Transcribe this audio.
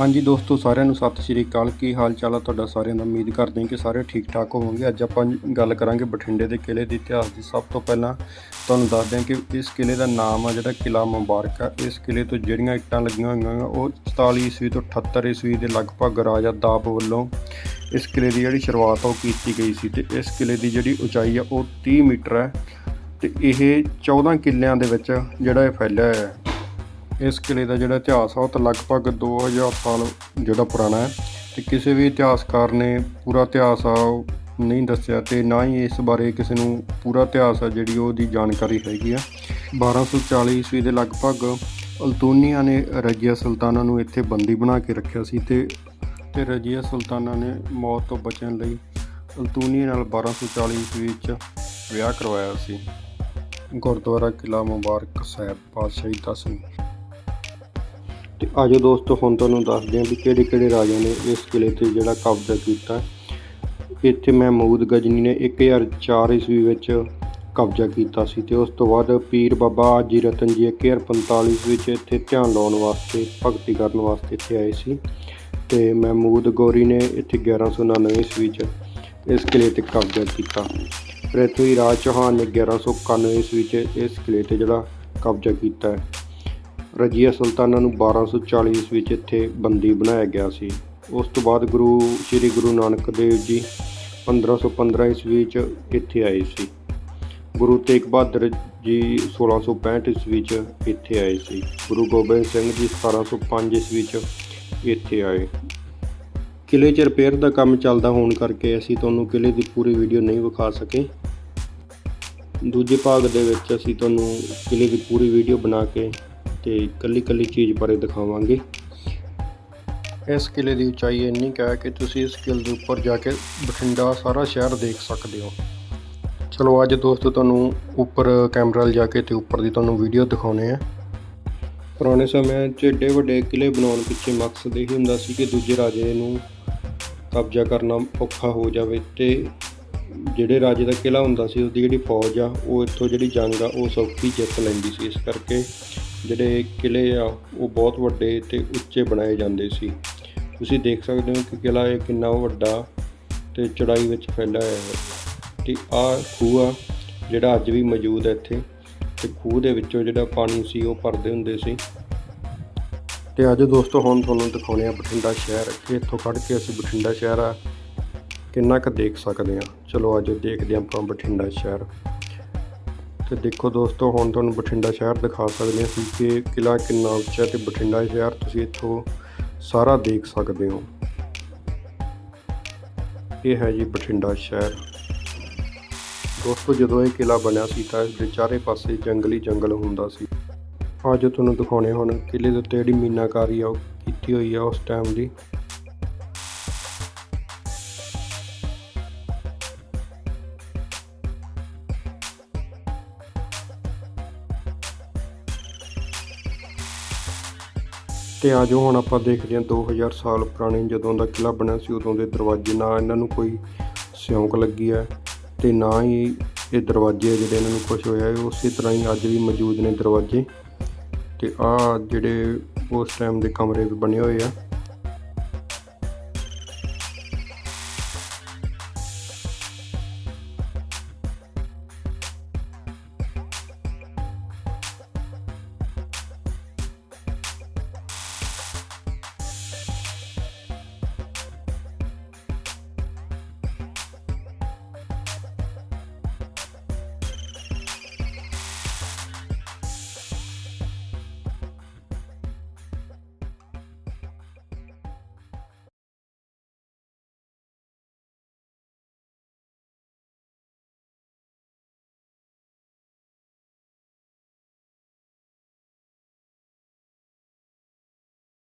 ਹਾਂਜੀ ਦੋਸਤੋ, ਸਾਰਿਆਂ ਨੂੰ ਸਤਿ ਸ਼੍ਰੀ ਅਕਾਲ। ਕੀ ਹਾਲ ਚਾਲ ਆ ਤੁਹਾਡਾ? ਸਾਰਿਆਂ ਦਾ ਉਮੀਦ ਕਰਦੇ ਹਾਂ ਕਿ ਸਾਰੇ ਠੀਕ ਠਾਕ ਹੋਵੋਗੇ। ਅੱਜ ਆਪਾਂ ਗੱਲ ਕਰਾਂਗੇ ਬਠਿੰਡੇ ਦੇ ਕਿਲੇ ਦੇ ਇਤਿਹਾਸ ਦੀ। ਸਭ ਤੋਂ ਪਹਿਲਾਂ ਤੁਹਾਨੂੰ ਦੱਸਦੇ ਹਾਂ ਕਿ ਇਸ ਕਿਲੇ ਦਾ ਨਾਮ ਆ ਜਿਹੜਾ ਕਿਲਾ ਮੁਬਾਰਕ ਆ। ਇਸ ਕਿਲੇ ਤੋਂ ਜਿਹੜੀਆਂ ਇੱਟਾਂ ਲੱਗੀਆਂ ਹੋਈਆਂ ਉਹ 44 ਈਸਵੀ ਤੋਂ 78 ਈਸਵੀ ਦੇ ਲਗਭਗ ਰਾਜਾ ਦਾਬ ਵੱਲੋਂ ਇਸ ਕਿਲੇ ਦੀ ਜਿਹੜੀ ਸ਼ੁਰੂਆਤ ਆ, ਉਹ ਕੀਤੀ ਗਈ ਸੀ ਤੇ ਇਸ ਕਿਲੇ ਦੀ ਜਿਹੜੀ ਉਚਾਈ ਆ, ਉਹ 30 ਮੀਟਰ ਹੈ ਤੇ ਇਹ 14 ਕਿੱਲਿਆਂ ਦੇ ਵਿੱਚ ਜਿਹੜਾ ਇਹ ਫੈਲਿਆ ਹੋਇਆ। ਹੈ ਇਸ ਕਿਲੇ ਦਾ ਜਿਹੜਾ ਇਤਿਹਾਸ ਆ, ਉਹ ਤਾਂ ਲਗਭਗ 2000 ਸਾਲ ਜਿਹੜਾ ਪੁਰਾਣਾ ਹੈ ਤੇ ਕਿਸੇ ਵੀ ਇਤਿਹਾਸਕਾਰ ਨੇ ਪੂਰਾ ਇਤਿਹਾਸ ਆ, ਉਹ ਨਹੀਂ ਦੱਸਿਆ ਤੇ ਨਾ ਹੀ ਇਸ ਬਾਰੇ ਕਿਸੇ ਨੂੰ ਪੂਰਾ ਇਤਿਹਾਸ ਆ ਜਿਹੜੀ ਉਹਦੀ ਜਾਣਕਾਰੀ ਹੈਗੀ ਆ। 1240 ਈਸਵੀ ਦੇ ਲਗਭਗ ਅਲਤੂਨੀਆ ਨੇ ਰਜੀਆ ਸੁਲਤਾਨਾ ਨੂੰ ਇੱਥੇ ਬੰਦੀ ਬਣਾ ਕੇ ਰੱਖਿਆ ਸੀ ਤੇ ਤੇ ਰਜੀਆ ਸੁਲਤਾਨਾ ਨੇ ਮੌਤ ਤੋਂ ਬਚਣ ਲਈ ਅਲਤੂਨੀਆ ਨਾਲ 1240 ਈਸਵੀ ਵਿੱਚ ਵਿਆਹ ਕਰਵਾਇਆ ਸੀ। ਗੁਰਦੁਆਰਾ ਕਿਲਾ ਮੁਬਾਰਕ ਸਾਹਿਬ, ਪਾਤਸ਼ਾਹੀ ਦਸਵੀਂ ਤੇ ਆਜੋ ਦੋਸਤੋ, ਹੁਣ ਤੁਹਾਨੂੰ ਦੱਸਦੇ ਹਾਂ ਵੀ ਕਿਹੜੇ ਕਿਹੜੇ ਰਾਜਿਆਂ ਨੇ ਇਸ ਕਿਲੇ ਤੇ ਜਿਹੜਾ ਕਬਜ਼ਾ ਕੀਤਾ। ਇੱਥੇ ਮਹਿਮੂਦ ਗਜਨੀ ਨੇ 1004 ਈਸਵੀ ਵਿੱਚ ਕਬਜ਼ਾ ਕੀਤਾ ਸੀ ਤੇ ਉਸ ਤੋਂ ਬਾਅਦ ਪੀਰ ਬਾਬਾ ਆਜੀ ਰਤਨ ਜੀ 1045 ਈਸਵੀ ਵਿੱਚ ਇੱਥੇ ਧਿਆਨ ਲਾਉਣ ਵਾਸਤੇ, ਭਗਤੀ ਕਰਨ ਵਾਸਤੇ ਇੱਥੇ ਆਏ ਸੀ। ਤੇ ਮਹਿਮੂਦ ਗੌਰੀ ਨੇ ਇੱਥੇ 1199 ਈਸਵੀ 'ਚ ਇਸ ਕਿਲੇ ਤੇ ਕਬਜ਼ਾ ਕੀਤਾ। ਪ੍ਰਿਥਵੀ ਰਾਜ ਚੌਹਾਨ ਨੇ 1191 ਈਸਵੀ 'ਚ ਇਸ ਕਿਲੇ ਤੇ ਜਿਹੜਾ ਕਬਜ਼ਾ ਕੀਤਾ ਹੈ। ਰਜੀਆ ਸੁਲਤਾਨਾ ਨੂੰ 1240 ਈਸਵੀ ਵਿੱਚ ਇੱਥੇ ਬੰਦੀ ਬਣਾਇਆ ਗਿਆ ਸੀ। ਉਸ ਤੋਂ ਬਾਅਦ ਗੁਰੂ, ਸ੍ਰੀ ਗੁਰੂ ਨਾਨਕ ਦੇਵ ਜੀ 1515 ਈਸਵੀ ਵਿੱਚ ਇੱਥੇ ਆਏ ਸੀ। ਗੁਰੂ ਤੇਗ ਬਹਾਦਰ ਜੀ 1665 ਈਸਵੀ ਵਿੱਚ ਇੱਥੇ ਆਏ ਸੀ। ਗੁਰੂ ਗੋਬਿੰਦ ਸਿੰਘ ਜੀ 1705 ਈਸਵੀ ਵਿੱਚ ਇੱਥੇ ਆਏ। ਕਿਲੇ 'ਚ ਰਿਪੇਅਰ ਦਾ ਕੰਮ ਚੱਲਦਾ ਹੋਣ ਕਰਕੇ ਅਸੀਂ ਤੁਹਾਨੂੰ ਕਿਲੇ ਦੀ ਪੂਰੀ ਵੀਡੀਓ ਨਹੀਂ ਵਿਖਾ ਸਕੇ। ਦੂਜੇ ਭਾਗ ਦੇ ਵਿੱਚ ਅਸੀਂ ਤੁਹਾਨੂੰ ਕਿਲੇ ਦੀ ਪੂਰੀ ਵੀਡੀਓ ਬਣਾ ਕੇ ਤੇ ਇਕੱਲੀ ਇਕੱਲੀ ਚੀਜ਼ ਬਾਰੇ ਦਿਖਾਵਾਂਗੇ। ਇਸ ਕਿਲੇ ਦੀ ਉਚਾਈ ਇੰਨੀ ਕੁ ਹੈ ਕਿ ਤੁਸੀਂ ਇਸ ਕਿਲੇ ਦੇ ਉੱਪਰ ਜਾ ਕੇ ਬਠਿੰਡਾ ਸਾਰਾ ਸ਼ਹਿਰ ਦੇਖ ਸਕਦੇ ਹੋ। ਚਲੋ ਅੱਜ ਦੋਸਤੋ, ਤੁਹਾਨੂੰ ਉੱਪਰ ਕੈਮਰਾ ਲਿਜਾ ਕੇ ਤੇ ਉੱਪਰ ਦੀ ਤੁਹਾਨੂੰ ਵੀਡੀਓ ਦਿਖਾਉਣੇ ਆ। ਪੁਰਾਣੇ ਸਮਿਆਂ 'ਚ ਏਡੇ ਵੱਡੇ ਕਿਲੇ ਬਣਾਉਣ ਪਿੱਛੇ ਮਕਸਦ ਇਹ ਹੁੰਦਾ ਸੀ ਕਿ ਦੂਜੇ ਰਾਜੇ ਨੂੰ ਕਬਜ਼ਾ ਕਰਨਾ ਔਖਾ ਹੋ ਜਾਵੇ ਤੇ ਜਿਹੜੇ ਰਾਜੇ ਦਾ ਕਿਲਾ ਹੁੰਦਾ ਸੀ, ਉਹਦੀ ਜਿਹੜੀ ਫੌਜ ਆ, ਉਹ ਇੱਥੋਂ ਜਿਹੜੀ ਜੰਗ ਆ, ਉਹ ਸੌਖੀ ਜਿੱਤ ਲੈਂਦੀ ਸੀ। ਇਸ ਕਰਕੇ ਜਿਹੜੇ ਕਿਲੇ ਆ, ਉਹ ਬਹੁਤ ਵੱਡੇ ਤੇ ਉੱਚੇ ਬਣਾਏ ਜਾਂਦੇ ਸੀ। ਤੁਸੀਂ ਦੇਖ ਸਕਦੇ ਹੋ ਕਿ ਕਿਲਾ ਇਹ ਕਿੰਨਾ ਵੱਡਾ ਤੇ ਚੜਾਈ ਵਿੱਚ ਫੈਲਿਆ ਹੋਇਆ ਹੈ। ਤੇ ਆਹ ਖੂਹ ਆ, ਜਿਹੜਾ ਅੱਜ ਵੀ ਮੌਜੂਦ ਹੈ ਇੱਥੇ। ਤੇ ਖੂਹ ਦੇ ਵਿੱਚੋਂ ਜਿਹੜਾ ਪਾਣੀ ਸੀ, ਉਹ ਭਰਦੇ ਹੁੰਦੇ ਸੀ। ਤੇ ਅੱਜ ਦੋਸਤੋ, ਹੁਣ ਤੁਹਾਨੂੰ ਦਿਖਾਉਣੇ ਆ ਬਠਿੰਡਾ ਸ਼ਹਿਰ। ਕਿ ਇੱਥੋਂ ਕੱਢ ਕੇ ਅਸੀਂ ਬਠਿੰਡਾ ਸ਼ਹਿਰ ਆ। ਕਿੰਨਾ ਕੁ ਦੇਖ ਸਕਦੇ ਆ। ਚਲੋ, ਅੱਜ ਦੇਖਦੇ ਹਾਂ ਆਪਾਂ ਬਠਿੰਡਾ ਸ਼ਹਿਰ। ਤੇ ਦੇਖੋ ਦੋਸਤੋ, ਹੁਣ ਤੁਹਾਨੂੰ ਬਠਿੰਡਾ ਸ਼ਹਿਰ ਦਿਖਾ ਸਕਦੇ ਹਾਂ ਅਸੀਂ ਕਿ ਕਿਲਾ ਕਿੰਨਾ ਉੱਚਾ ਤੇ ਬਠਿੰਡਾ ਸ਼ਹਿਰ ਤੁਸੀਂ ਇੱਥੋਂ ਸਾਰਾ ਦੇਖ ਸਕਦੇ ਹੋ। ਇਹ ਹੈ ਜੀ ਬਠਿੰਡਾ ਸ਼ਹਿਰ। ਦੋਸਤੋ, ਜਦੋਂ ਇਹ ਕਿਲਾ ਬਣਿਆ ਸੀ ਤਾਂ ਇਸ ਦੇ ਚਾਰੇ ਪਾਸੇ ਜੰਗਲੀ ਜੰਗਲ ਹੁੰਦਾ ਸੀ। ਅੱਜ ਤੁਹਾਨੂੰ ਦਿਖਾਉਣੇ ਹੁਣ ਕਿਲੇ ਦੇ ਉੱਤੇ ਜਿਹੜੀ ਮੀਨਾਕਾਰੀ ਆ, ਉਹ ਕੀਤੀ ਹੋਈ ਆ ਉਸ ਟਾਈਮ ਦੀ। ਤੇ ਆਜੋ ਹੁਣ ਆਪਾਂ ਦੇਖਦੇ ਹਾਂ 2000 ਸਾਲ ਪੁਰਾਣੇ ਜਦੋਂ ਦਾ ਕਿਲਾ ਬਣਿਆ ਸੀ, ਉਦੋਂ ਦੇ ਦਰਵਾਜ਼ੇ। ਨਾ ਇਹਨਾਂ ਨੂੰ ਕੋਈ ਸਿਉਂਕ ਲੱਗੀ ਹੈ ਤੇ ਨਾ ਹੀ ਇਹ ਦਰਵਾਜ਼ੇ ਆ ਜਿਹੜੇ ਇਹਨਾਂ ਨੂੰ ਕੁਝ ਹੋਇਆ ਹੈ। ਉਸੇ ਤਰ੍ਹਾਂ ਹੀ ਅੱਜ ਵੀ ਮੌਜੂਦ ਨੇ ਦਰਵਾਜ਼ੇ। ਤੇ ਆ ਜਿਹੜੇ ਉਸ ਟਾਈਮ ਦੇ ਕਮਰੇ ਵੀ ਬਣੇ ਹੋਏ ਆ।